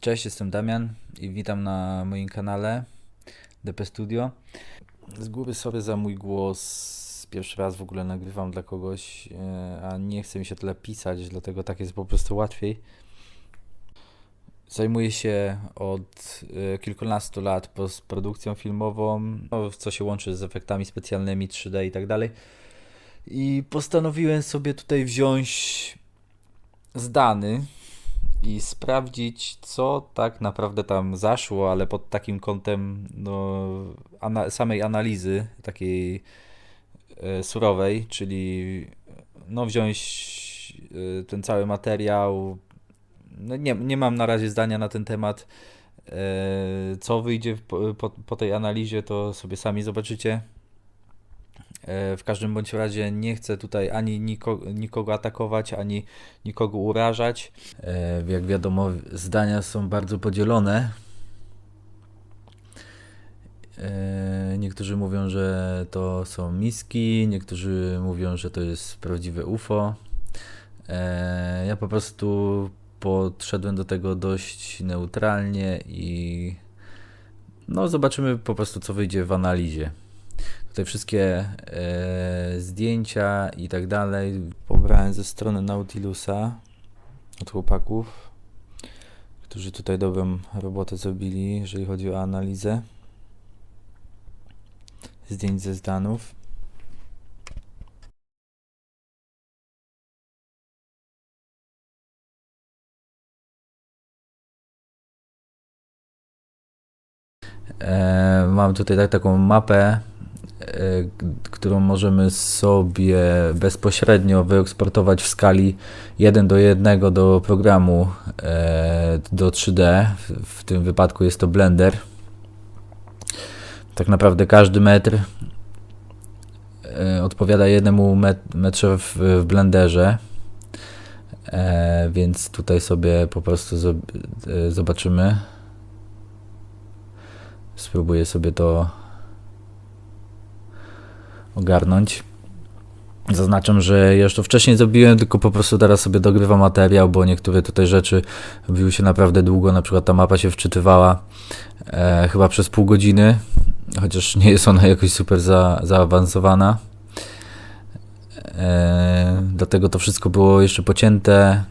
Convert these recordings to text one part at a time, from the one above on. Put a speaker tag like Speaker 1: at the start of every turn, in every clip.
Speaker 1: Cześć, jestem Damian i witam na moim kanale DP Studio. Z góry sorry za mój głos. Pierwszy raz w ogóle nagrywam dla kogoś, e, a nie chce mi się tyle pisać, dlatego tak jest po prostu łatwiej. Zajmuję się od e, kilkunastu lat postprodukcją filmową, no, co się łączy z efektami specjalnymi 3D i tak dalej. I postanowiłem sobie tutaj wziąć zdany i sprawdzić, co tak naprawdę tam zaszło, ale pod takim kątem no, ana samej analizy takiej e, surowej, czyli no, wziąć e, ten cały materiał. No, nie, nie mam na razie zdania na ten temat. E, co wyjdzie po, po, po tej analizie, to sobie sami zobaczycie. E, w każdym bądź razie nie chcę tutaj ani nikogo, atakować, ani nikogo urażać. E, jak wiadomo, zdania są bardzo podzielone. E, niektórzy mówią, że to są miski, niektórzy mówią, że to jest prawdziwe UFO. Ja po prostu podszedłem do tego dość neutralnie i no zobaczymy po prostu co wyjdzie w analizie. Tutaj wszystkie e, zdjęcia i tak dalej pobrałem ze strony Nautilusa od chłopaków, którzy tutaj dobrą robotę zrobili, jeżeli chodzi o analizę zdjęć ze Zdanów. E, mam tutaj tak, taką mapę którą możemy sobie bezpośrednio wyeksportować w skali 1 do 1 do programu e, do 3D. W tym wypadku jest to Blender. Tak naprawdę każdy metr e, odpowiada jednemu metrze w Blenderze. Więc tutaj sobie po prostu zobaczymy. Spróbuję sobie to ogarnąć. Zaznaczam, że to wcześniej zrobiłem, tylko po prostu teraz sobie dogrywam materiał, bo niektóre tutaj rzeczy robiły się naprawdę długo. Na przykład ta mapa się wczytywała e, chyba przez pół godziny, chociaż nie jest ona jakoś super za, zaawansowana. E, dlatego to wszystko było jeszcze pocięte.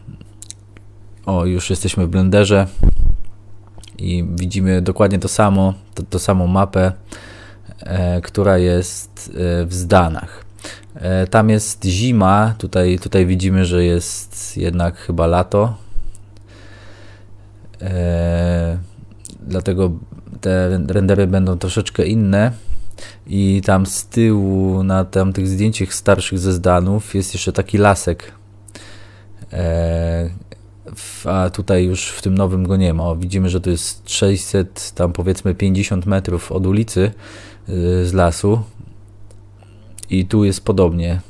Speaker 1: O, już jesteśmy w blenderze i widzimy dokładnie to samo, to, to samą mapę. E, która jest e, w Zdanach. E, tam jest zima, tutaj, tutaj widzimy, że jest jednak chyba lato. Dlatego te rendery będą troszeczkę inne. I tam z tyłu na tamtych zdjęciach starszych ze Zdanów jest jeszcze taki lasek. A tutaj już w tym nowym go nie ma. Widzimy, że to jest 600, tam powiedzmy 50 metrów od ulicy Y, z lasu. I tu jest podobnie.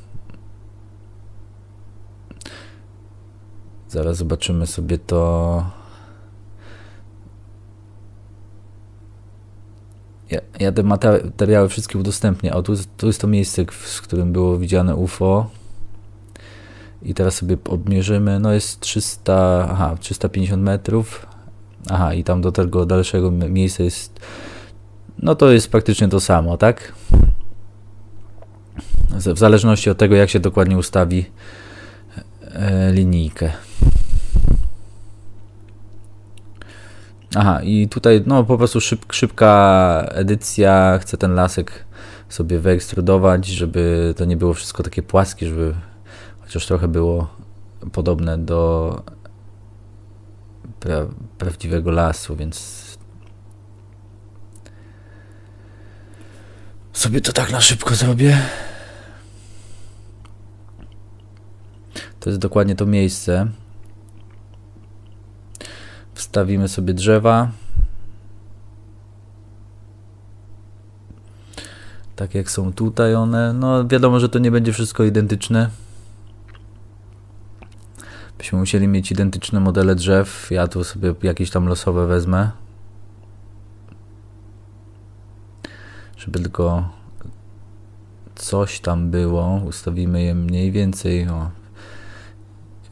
Speaker 1: Zaraz zobaczymy sobie to. Ja, ja te materiały wszystkie udostępnię. O, tu, tu jest to miejsce, w którym było widziane UFO. I teraz sobie obmierzymy. No jest 300, aha, 350 metrów. Aha, i tam do tego dalszego miejsca jest no to jest praktycznie to samo, tak? W zależności od tego, jak się dokładnie ustawi e, linijkę. Aha, i tutaj no po prostu szyb, szybka edycja. Chcę ten lasek sobie wyekstrudować, żeby to nie było wszystko takie płaskie, żeby chociaż trochę było podobne do pra prawdziwego lasu, więc Sobie to tak na szybko zrobię. To jest dokładnie to miejsce. Wstawimy sobie drzewa. Tak jak są tutaj one. No wiadomo, że to nie będzie wszystko identyczne. Byśmy musieli mieć identyczne modele drzew. Ja tu sobie jakieś tam losowe wezmę. żeby tylko coś tam było. Ustawimy je mniej więcej o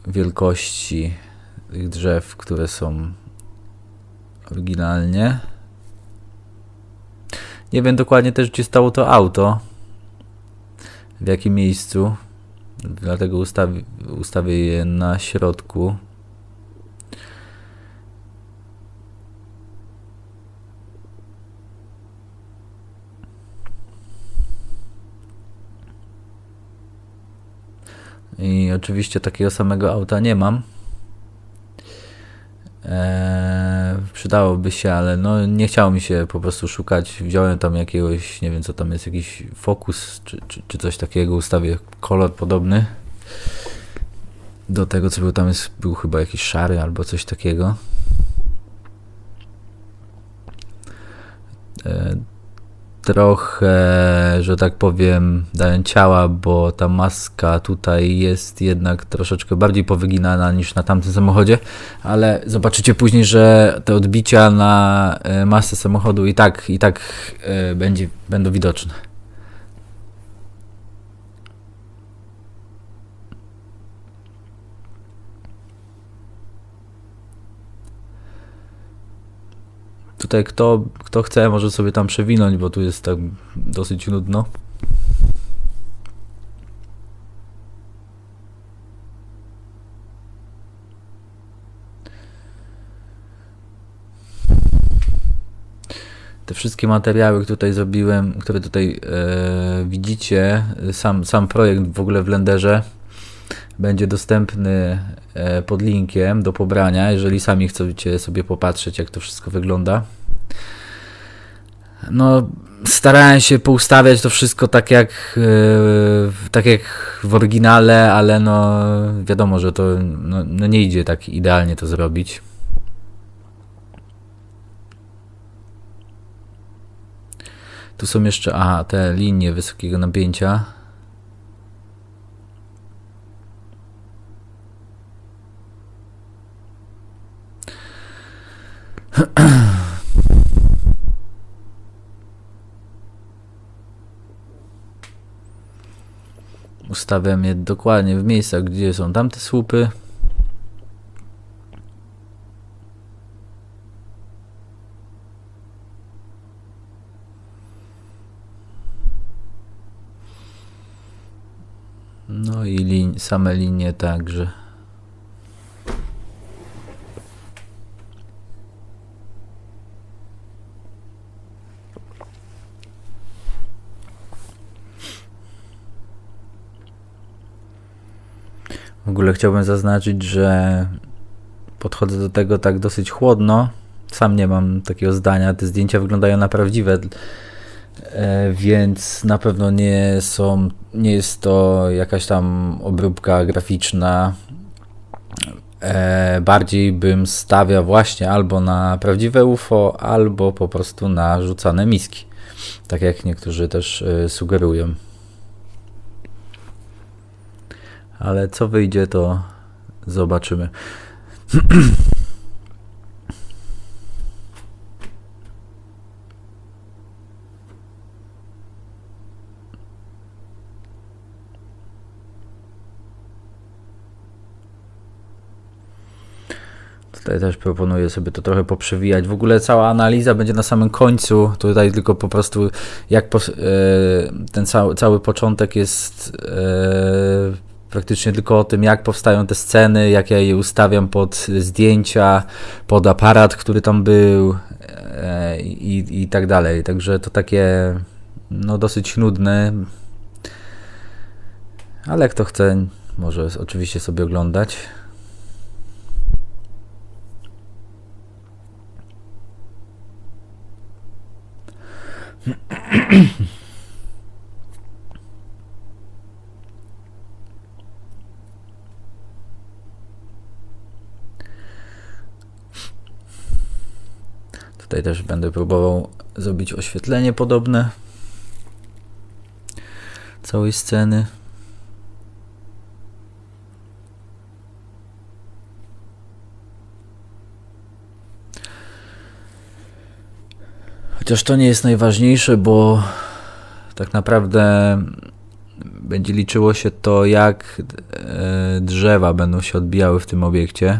Speaker 1: wielkości tych drzew, które są Oryginalnie. Nie wiem dokładnie też, gdzie stało to auto. W jakim miejscu. Dlatego ustawi, ustawię je na środku. I oczywiście takiego samego auta nie mam. Eee, przydałoby się, ale no nie chciało mi się po prostu szukać. Wziąłem tam jakiegoś, nie wiem co tam jest, jakiś fokus czy, czy, czy coś takiego. Ustawię kolor podobny do tego, co był tam jest, był chyba jakiś szary albo coś takiego. Eee, trochę, że tak powiem, dałem ciała, bo ta maska tutaj jest jednak troszeczkę bardziej powyginana niż na tamtym samochodzie, ale zobaczycie później, że te odbicia na e, masce samochodu i tak, i tak e, będzie, będą widoczne. Tutaj kto, kto chce, może sobie tam przewinąć, bo tu jest tak dosyć nudno. Te wszystkie materiały, które tutaj zrobiłem, które tutaj e, widzicie, sam, sam projekt w ogóle w Blenderze będzie dostępny e, pod linkiem do pobrania, jeżeli sami chcecie sobie popatrzeć, jak to wszystko wygląda. No, starałem się poustawiać to wszystko tak jak, e, tak jak w oryginale, ale no wiadomo, że to no, no nie idzie tak idealnie to zrobić. Tu są jeszcze, aha, te linie wysokiego napięcia. Ustawiam je dokładnie w miejscach, gdzie są tamte słupy. No i lin same linie także. W ogóle chciałbym zaznaczyć, że podchodzę do tego tak dosyć chłodno. Sam nie mam takiego zdania. Te zdjęcia wyglądają na prawdziwe, e, więc na pewno nie są, nie jest to jakaś tam obróbka graficzna. E, bardziej bym stawiał właśnie albo na prawdziwe UFO, albo po prostu na rzucane miski. Tak jak niektórzy też e, sugerują. Ale co wyjdzie, to zobaczymy. Tutaj też proponuję sobie to trochę poprzewijać. W ogóle cała analiza będzie na samym końcu. Tutaj tylko po prostu jak po, e, ten cały, cały początek jest e, praktycznie tylko o tym, jak powstają te sceny, jak ja je ustawiam pod zdjęcia, pod aparat, który tam był e, i, i tak dalej. Także to takie no dosyć nudne, ale kto chce, może oczywiście sobie oglądać. Tutaj też będę próbował zrobić oświetlenie podobne całej sceny. Chociaż to nie jest najważniejsze, bo tak naprawdę będzie liczyło się to, jak e, drzewa będą się odbijały w tym obiekcie.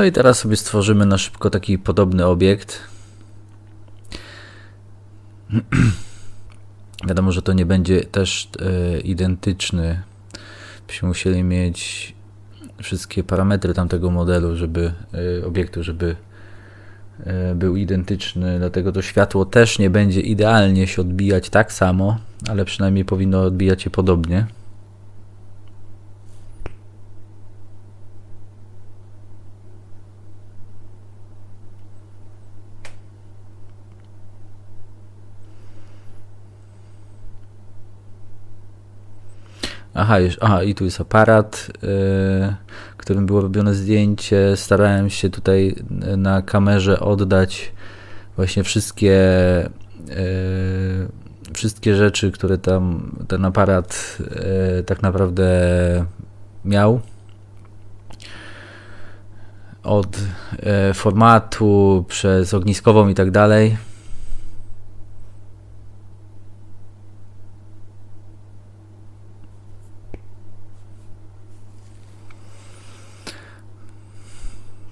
Speaker 1: No i teraz sobie stworzymy na szybko taki podobny obiekt. Wiadomo, że to nie będzie też e, identyczny. Byśmy musieli mieć wszystkie parametry tamtego modelu, żeby e, obiektu, żeby e, był identyczny. Dlatego to światło też nie będzie idealnie się odbijać tak samo, ale przynajmniej powinno odbijać się podobnie. Aha, już, aha, i tu jest aparat, yy, którym było robione zdjęcie. Starałem się tutaj y, na kamerze oddać właśnie wszystkie yy, wszystkie rzeczy, które tam ten aparat yy, tak naprawdę miał. Od y, formatu przez ogniskową i tak dalej.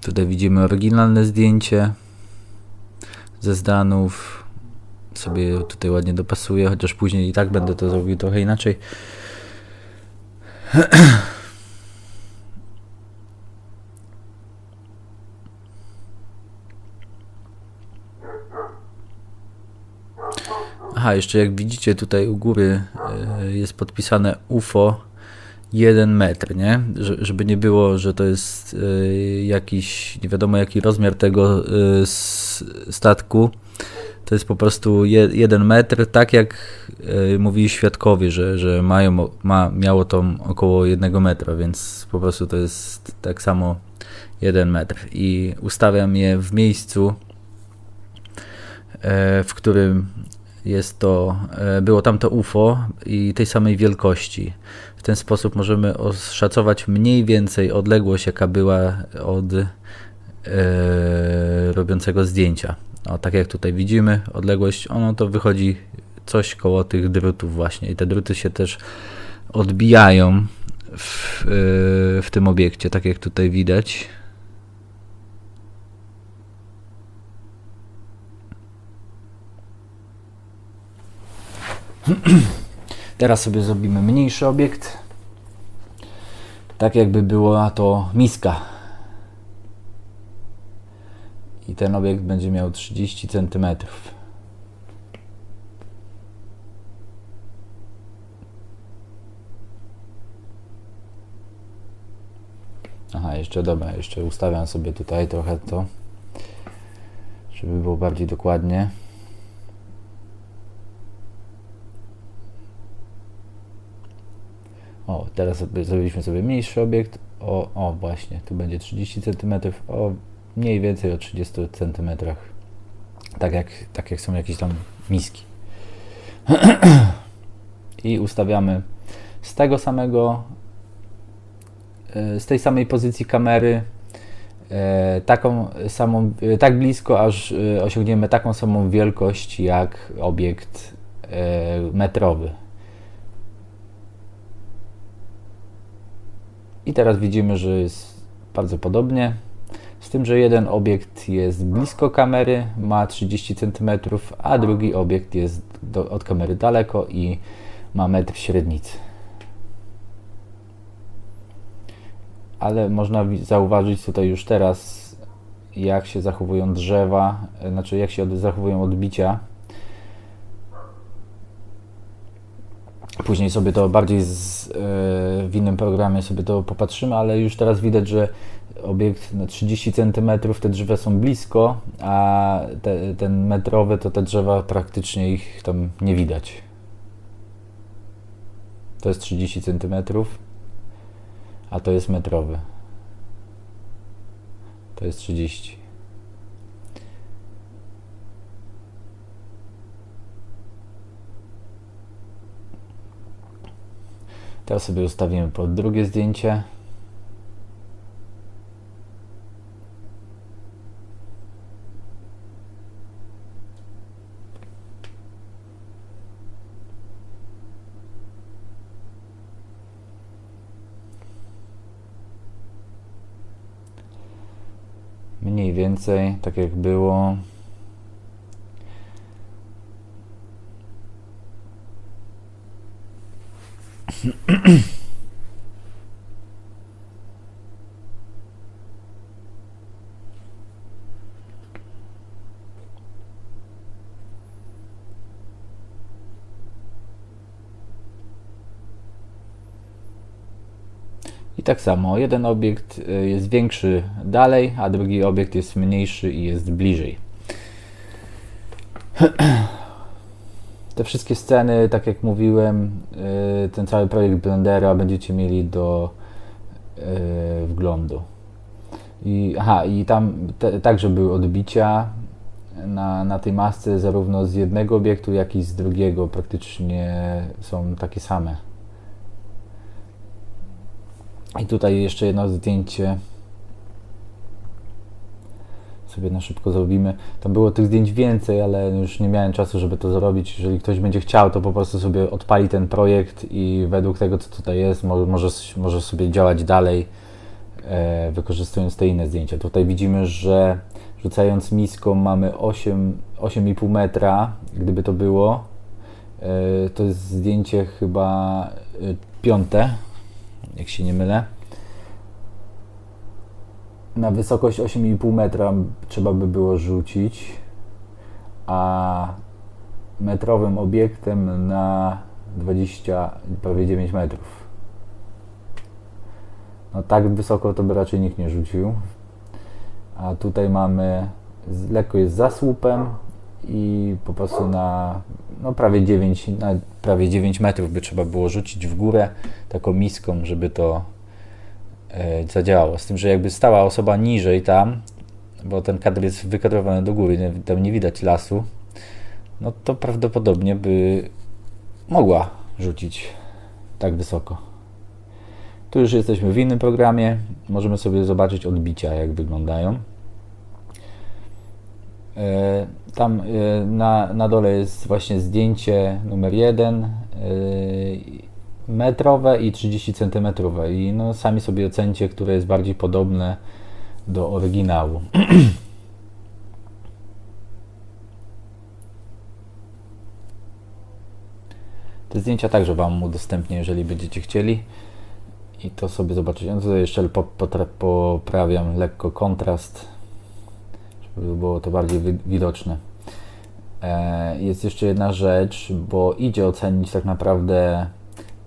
Speaker 1: Tutaj widzimy oryginalne zdjęcie ze Zdanów. Sobie tutaj ładnie dopasuję, chociaż później i tak będę to zrobił trochę inaczej. Aha, jeszcze jak widzicie tutaj u góry e, jest podpisane UFO 1 metr, nie? żeby nie było, że to jest y, jakiś, nie wiadomo jaki rozmiar tego y, statku. To jest po prostu 1 metr, tak jak y, mówili świadkowie, że, że mają, ma, miało to około 1 metra, więc po prostu to jest tak samo 1 metr. I ustawiam je w miejscu, e, w którym jest to, e, było tam to UFO i tej samej wielkości. W ten sposób możemy oszacować mniej więcej odległość, jaka była od e, robiącego zdjęcia. O, tak jak tutaj widzimy, odległość, ono to wychodzi coś koło tych drutów właśnie i te druty się też odbijają w, e, w tym obiekcie, tak jak tutaj widać. Teraz sobie zrobimy mniejszy obiekt. Tak jakby była to miska. I ten obiekt będzie miał 30 cm. Aha, jeszcze dobra, jeszcze ustawiam sobie tutaj trochę to, żeby było bardziej dokładnie. O, teraz zrobiliśmy sobie mniejszy obiekt. O, o, właśnie, tu będzie 30 cm, o mniej więcej o 30 cm. Tak jak, tak jak są jakieś tam miski. I ustawiamy z tego samego, e, z tej samej pozycji kamery, e, taką samą, e, tak blisko, aż osiągniemy taką samą wielkość jak obiekt metrowy. I teraz widzimy, że jest bardzo podobnie. Z tym, że jeden obiekt jest blisko kamery, ma 30 cm, a drugi obiekt jest do, od kamery daleko i ma metr średnicy. Ale można zauważyć tutaj już teraz, jak się zachowują drzewa, znaczy jak się zachowują odbicia Później sobie to bardziej z, yy, w innym programie sobie to popatrzymy, ale już teraz widać, że obiekt na 30 cm te drzewa są blisko, a te, ten metrowy to te drzewa praktycznie ich tam nie widać. To jest 30 cm, a to jest metrowy. To jest 30. Teraz sobie ustawimy pod drugie zdjęcie. Mniej więcej, tak jak było. I tak samo, jeden obiekt y, jest większy dalej, a drugi obiekt jest mniejszy i jest bliżej. Te wszystkie sceny, tak jak mówiłem, y, ten cały projekt Blendera będziecie mieli do y, wglądu. I, aha, i tam te, także były odbicia na, na tej masce zarówno z jednego obiektu, jak i z drugiego. Praktycznie są takie same. I tutaj jeszcze jedno zdjęcie sobie na szybko zrobimy. Tam było tych zdjęć więcej, ale już nie miałem czasu, żeby to zrobić. Jeżeli ktoś będzie chciał, to po prostu sobie odpali ten projekt i według tego, co tutaj jest, może, może, sobie działać dalej, e, wykorzystując te inne zdjęcia. Tutaj widzimy, że rzucając miską mamy 8, 8,5 metra, gdyby to było. E, to jest zdjęcie chyba e, piąte, jak się nie mylę. Na wysokość 8,5 metra trzeba by było rzucić, a metrowym obiektem na 20, prawie 9 metrów. No tak wysoko to by raczej nikt nie rzucił. A tutaj mamy, lekko jest za słupem i po prostu na no prawie 9, na prawie 9 metrów by trzeba było rzucić w górę taką miską, żeby to zadziałało. Z tym, że jakby stała osoba niżej tam, bo ten kadr jest wykadrowany do góry, tam nie widać lasu, no to prawdopodobnie by mogła rzucić tak wysoko. Tu już jesteśmy w innym programie. Możemy sobie zobaczyć odbicia, jak wyglądają. E, tam e, na, na dole jest właśnie zdjęcie numer 1 e, metrowe i 30 centymetrowe i no sami sobie ocencie, które jest bardziej podobne do oryginału. Te zdjęcia także Wam udostępnię, jeżeli będziecie chcieli. I to sobie zobaczycie. No tutaj jeszcze poprawiam lekko kontrast żeby było to bardziej widoczne. E, jest jeszcze jedna rzecz, bo idzie ocenić tak naprawdę,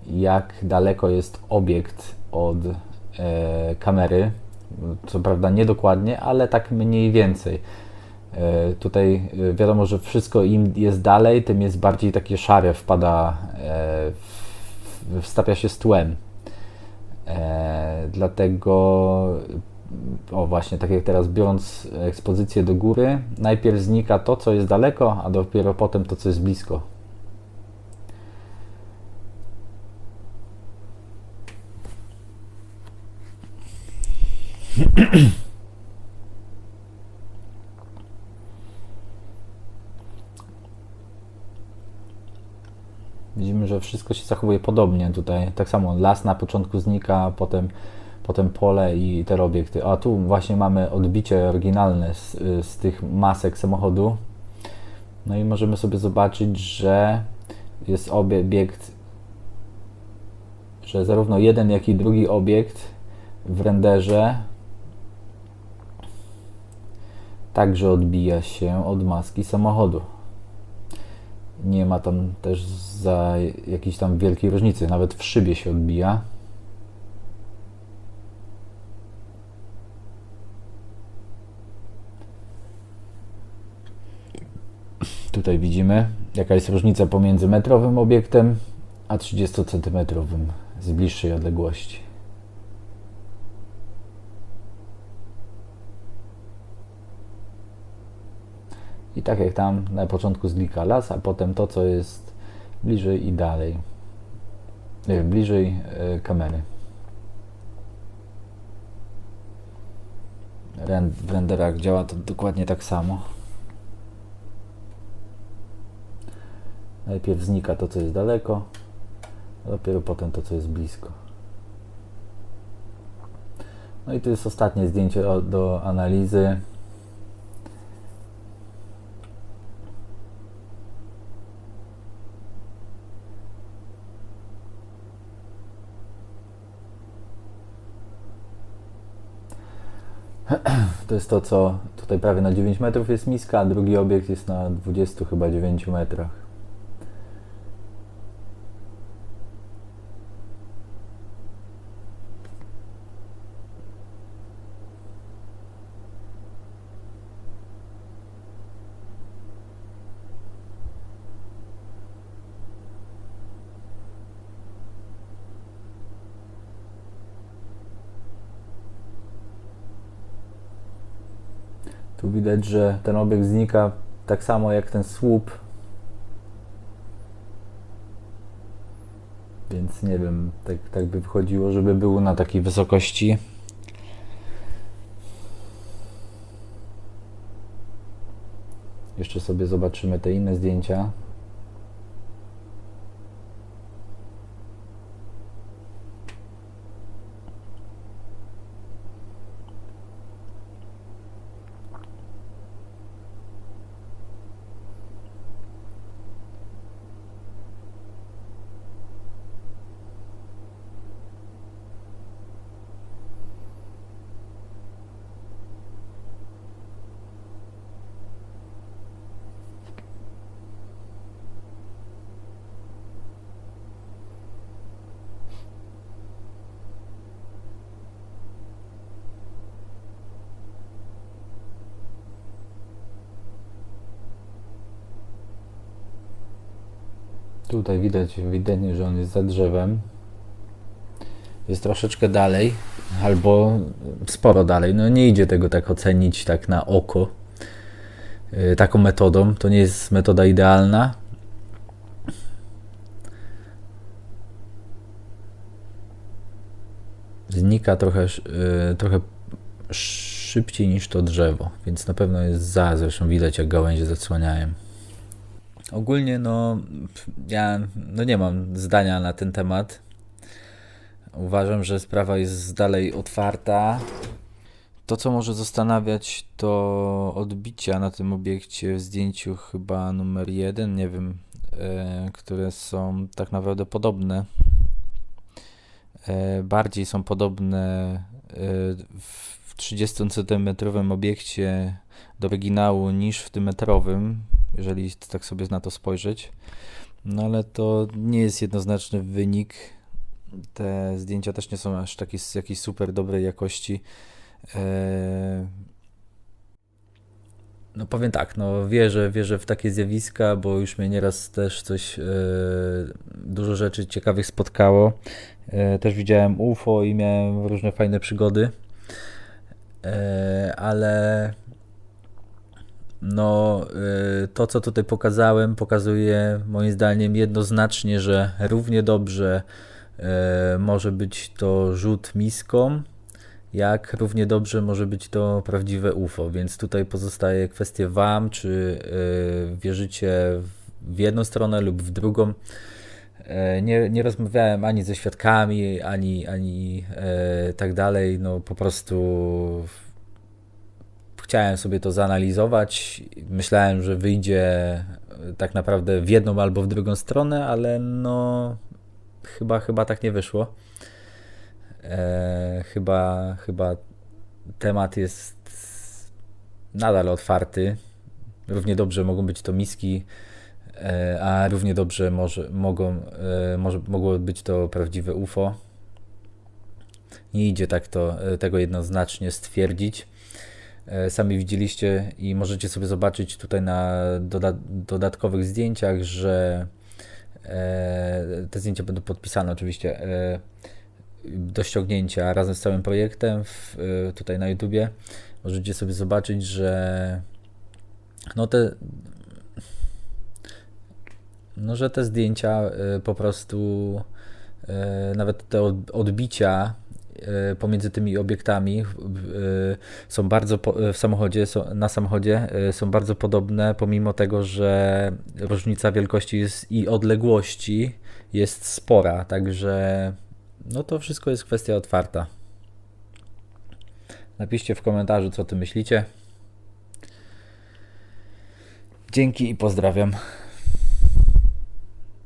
Speaker 1: jak daleko jest obiekt od e, kamery. Co prawda niedokładnie, ale tak mniej więcej. E, tutaj wiadomo, że wszystko im jest dalej, tym jest bardziej takie szare, wpada, wstawia się z tłem. Dlatego o właśnie, tak jak teraz biorąc ekspozycję do góry, najpierw znika to, co jest daleko, a dopiero potem to, co jest blisko. Widzimy, że wszystko się zachowuje podobnie tutaj. Tak samo las na początku znika, potem potem pole i te obiekty. A tu właśnie mamy odbicie oryginalne z, z tych masek samochodu. No i możemy sobie zobaczyć, że jest obiekt, że zarówno jeden, jak i drugi obiekt w renderze także odbija się od maski samochodu. Nie ma tam też za jakiejś tam wielkiej różnicy, nawet w szybie się odbija. Tutaj widzimy, jaka jest różnica pomiędzy metrowym obiektem a 30 cm z bliższej odległości. I tak jak tam na początku zlika las, a potem to, co jest bliżej i dalej. Nie, bliżej y, kamery. W renderach działa to dokładnie tak samo. Najpierw znika to, co jest daleko, a dopiero potem to, co jest blisko. No i to jest ostatnie zdjęcie do analizy. To jest to, co tutaj prawie na 9 metrów jest miska, a drugi obiekt jest na 20 chyba 9 metrach. Tu widać, że ten obiekt znika tak samo jak ten słup. Więc nie wiem, tak, tak by wychodziło, żeby był na takiej wysokości. Jeszcze sobie zobaczymy te inne zdjęcia. Tutaj widać ewidentnie, że on jest za drzewem. Jest troszeczkę dalej, albo sporo dalej. No nie idzie tego tak ocenić tak na oko. Yy, taką metodą. To nie jest metoda idealna. Znika trochę, yy, trochę szybciej niż to drzewo, więc na pewno jest za. Zresztą widać, jak gałęzie zasłaniają. Ogólnie, no, ja no nie mam zdania na ten temat. Uważam, że sprawa jest dalej otwarta. To, co może zastanawiać, to odbicia na tym obiekcie w zdjęciu chyba numer jeden, nie wiem, e, które są tak naprawdę podobne. E, bardziej są podobne e, w 30 cm obiekcie do oryginału niż w tym metrowym, jeżeli tak sobie na to spojrzeć. No ale to nie jest jednoznaczny wynik. Te zdjęcia też nie są aż takie jakiejś super dobrej jakości. Eee... No powiem tak, no wierzę, wierzę w takie zjawiska, bo już mnie nieraz też coś, e, dużo rzeczy ciekawych spotkało. E, też widziałem UFO i miałem różne fajne przygody, e, ale no, y, to co tutaj pokazałem, pokazuje moim zdaniem jednoznacznie, że równie dobrze y, może być to rzut miską, jak równie dobrze może być to prawdziwe UFO. Więc tutaj pozostaje kwestia Wam, czy y, wierzycie w jedną stronę lub w drugą. Nie, nie rozmawiałem ani ze świadkami, ani, ani e, tak dalej. No po prostu chciałem sobie to zanalizować. Myślałem, że wyjdzie e, tak naprawdę w jedną albo w drugą stronę, ale no chyba, chyba tak nie wyszło. E, chyba, chyba temat jest nadal otwarty. Równie dobrze mogą być to miski, e, a równie dobrze może, mogą, e, może, mogło być to prawdziwe UFO. Nie idzie tak to, tego jednoznacznie stwierdzić. E, sami widzieliście i możecie sobie zobaczyć tutaj na doda dodatkowych zdjęciach, że e, te zdjęcia będą podpisane oczywiście e, do ściągnięcia razem z całym projektem w, tutaj na YouTubie. Możecie sobie zobaczyć, że no te no, że te zdjęcia po prostu nawet te odbicia pomiędzy tymi obiektami e, są bardzo w samochodzie, na samochodzie e, są bardzo podobne, pomimo tego, że różnica wielkości jest i odległości jest spora, także no to wszystko jest kwestia otwarta. Napiszcie w komentarzu, co ty myślicie. Dzięki i pozdrawiam.